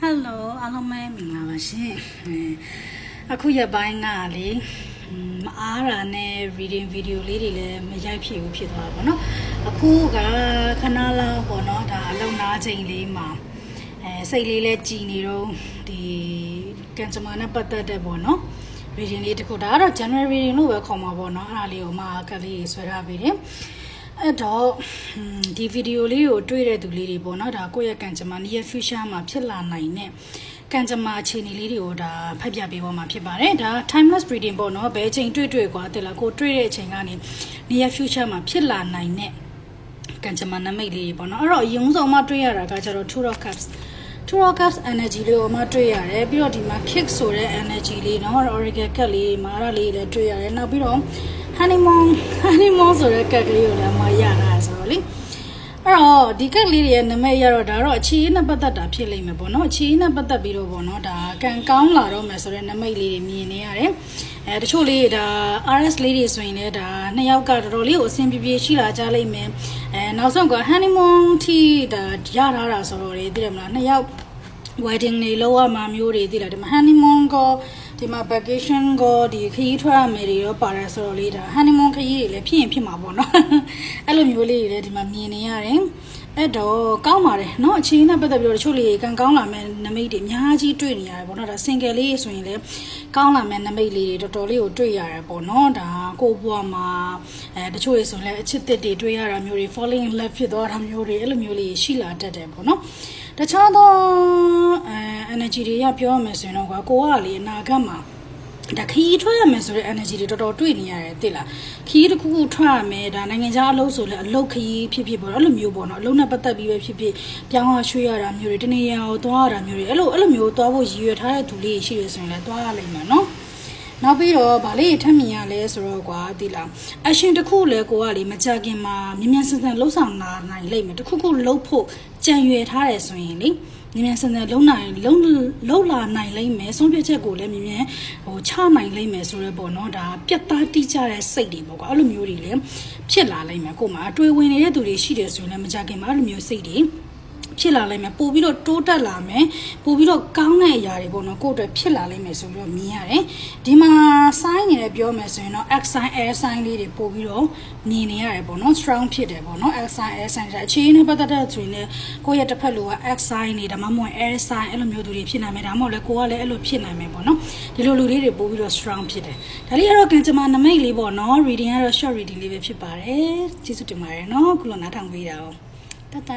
ဟယ်လိုအားလုံးပဲမင်္ဂလာပါရှင်အဲအခုရက်ပိုင်းကလေဟွန်းမအားတာနဲ့ reading video လေးတွေလည်းမရိုက်ဖြစ်ဘူးဖြစ်သွားတာပေါ့နော်အခုကခဏလောက်ပေါ့နော်ဒါအလုံနာချိန်လေးမှာအဲစိတ်လေးလည်းကြည်နေတော့ဒီကန်စမာနဲ့ပတ်သက်တဲ့ပေါ့နော် reading လေးတစ်ခုဒါကတော့ general reading လို့ပဲခေါ်မှာပေါ့နော်အဲ့ဒါလေးကိုမှကလေးဆွဲထားပြီးတယ် အဲ့တော့ဟွန်းဒီဗီဒီယိုလေးကိုတွေ့တဲ့သူလေးတွေပေါ့နော်ဒါကိုယ့်ရဲ့ကံကြမ္မာ near future မှာဖြစ်လာနိုင်တဲ့ကံကြမ္မာအခြေအနေလေးတွေကိုဒါဖတ်ပြပေးပေါ်မှာဖြစ်ပါတယ်ဒါ timeless reading ပေါ့နော်ဘယ်အချိန်တွေ့တွေ့ကွာတဲ့လားကိုတွေ့တဲ့အချိန်ကနေ near future မှာဖြစ်လာနိုင်တဲ့ကံကြမ္မာနမိတ်လေးတွေပေါ့နော်အဲ့တော့အရင်ဆုံးမှတွေ့ရတာကကျတော့ two of cups two of cups energy လေးကိုမှတွေ့ရတယ်ပြီးတော့ဒီမှာ kick ဆိုတဲ့ energy လေးเนาะ oracle cut လေးမှာအဲ့ဒါလေးလည်းတွေ့ရတယ်နောက်ပြီးတော့ honeymoon honeymoon ဆိုတဲ့ cut ကလေးကိုလည်းမရတာဆိုတော့လေအဲ့တော့ဒီကက်လေးတွေရဲ့နမိတ်ရတော့ဒါတော့အခြေအနဲ့ပတ်သက်တာဖြစ်လိမ့်မယ်ပေါ့နော်အခြေအနဲ့ပတ်သက်ပြီးတော့ပေါ့နော်ဒါကံကောင်းလာတော့မယ်ဆိုတဲ့နမိတ်လေးတွေမြင်နေရတယ်အဲတချို့လေးဒါ RS လေးတွေဆိုရင်လည်းဒါနှစ်ယောက်ကတော်တော်လေးကိုအဆင်ပြေပြေရှိလာကြလိမ့်မယ်အဲနောက်ဆုံးက honeymoon ထိဒါရထားတာဆိုတော့လေသိတယ်မလားနှစ်ယောက် wedding တွေလောက်ရမှာမျိုးတွေသိလားဒီမှာ honeymoon ကို ဒီမှာ vacation ကိုဒီခရီးထွက်ရမယ်တွေတော့ပါတယ်ဆိုတော့လေဒါ honeymoon ခရီးတွေလည်းဖြစ်ရင်ဖြစ်မှာပေါ့နော်အဲ့လိုမျိုးလေးတွေလည်းဒီမှာမြင်နေရတယ်အဲ့တော့ကောင်းပါတယ်เนาะအချင်းနဲ့ပတ်သက်ပြီးတော့တချို့လေးကံကောင်းလာမဲ့နမိတ်တွေအများကြီးတွေ့နေရတယ်ပေါ့နော်ဒါ single လေးဆိုရင်လည်းကောင်းလာမဲ့နမိတ်လေးတွေတော်တော်လေးကိုတွေ့ရတယ်ပေါ့နော်ဒါကိုယ့်ဘဝမှာအဲတချို့တွေဆိုရင်လည်းအချစ်တစ်တွေတွေ့ရတာမျိုးတွေ falling in love ဖြစ်သွားတာမျိုးတွေအဲ့လိုမျိုးလေးရှိလာတတ်တယ်ပေါ့နော် တခြားသောအဲ energy တွေကပြောရမယ်ဆိုရင်တော့ကွာကိုကလေအနာဂတ်မှာဒါခီးထွက်ရမယ်ဆိုတဲ့ energy တွေတော်တော်တွေ့နေရတယ်သိလားခီးတစ်ခုခုထွက်ရမယ်ဒါနိုင်ငံခြားအလုပ်ဆိုလဲအလုပ်ခီးဖြစ်ဖြစ်ပေါ့နော်အဲ့လိုမျိုးပေါ့နော်အလုပ်နဲ့ပတ်သက်ပြီးပဲဖြစ်ဖြစ်ပြောင်းရရွှေ့ရတာမျိုးတွေတနေရာကိုသွားရတာမျိုးတွေအဲ့လိုအဲ့လိုမျိုးသွားဖို့ရည်ရွယ်ထားတဲ့သူလေးရှိရဆိုရင်လည်းသွားရလိမ့်မယ်နော်နောက်ပြီးတော့ဗာလေးထပ်မြင်ရလဲဆိုတော့ကွာဒီလားအရှင်တစ်ခုလဲကိုကလေမကြခင်မှာမြ мян ဆန်ဆန်လှုပ်ဆောင်လာနိုင်လိမ့်မယ်တစ်ခုခုလှုပ်ဖို့ ကြံရွယ်ထားတယ်ဆိုရင်လေမြန်မြန်ဆန်ဆန်လုံးနိုင်လုံးလုံးလာနိုင်လိမ့်မယ်ဆုံးဖြတ်ချက်ကိုလည်းမြန်မြန်ဟိုချနိုင်လိမ့်မယ်ဆိုတော့ပေါ့နော်ဒါပြက်သားတိကျတဲ့စိတ်တွေပေါ့ကွာအဲ့လိုမျိုးတွေလည်းဖြစ်လာလိမ့်မယ်ကို့မှာအတွေ့ဝင်နေတဲ့သူတွေရှိတယ်ဆိုရင်လည်းမကြခင်မှာအဲ့လိုမျိုးစိတ်တွေ ဖြစ်လာလိမ့်မယ်ပို့ပြီးတော့တိုးတက်လာမယ်ပို့ပြီးတော့ကောင်းတဲ့အရာတွေပေါ့နော်ကိုယ့်အတွက်ဖြစ်လာလိမ့်မယ်ဆိုပြီးတော့မြင်ရတယ်ဒီမှာ sign နေတယ်ပြောမယ်ဆိုရင်တော့ x sign air sign လေးတွေပို့ပြီးတော့မြင်နေရတယ်ပေါ့နော် strong ဖြစ်တယ်ပေါ့နော် x sign air sign တွေအခြေအနေပတ်သက်တဲ့ဆိုရင်လည်းကိုယ့်ရဲ့တစ်ဖက်လိုက x sign နေဒါမှမဟုတ် air sign အဲ့လိုမျိုးသူတွေဖြစ်နိုင်မယ်ဒါမှမဟုတ်လည်းကိုကလည်းအဲ့လိုဖြစ်နိုင်မယ်ပေါ့နော်ဒီလိုလူလေးတွေပို့ပြီးတော့ strong ဖြစ်တယ်ဒါလေးကတော့ကင်ဂျမနမိတ်လေးပေါ့နော် reading ကတော့ short reading လေးပဲဖြစ်ပါတယ်ကျေးဇူးတင်ပါတယ်နော်ခုလိုနားထောင်ပေးတာ哦တတ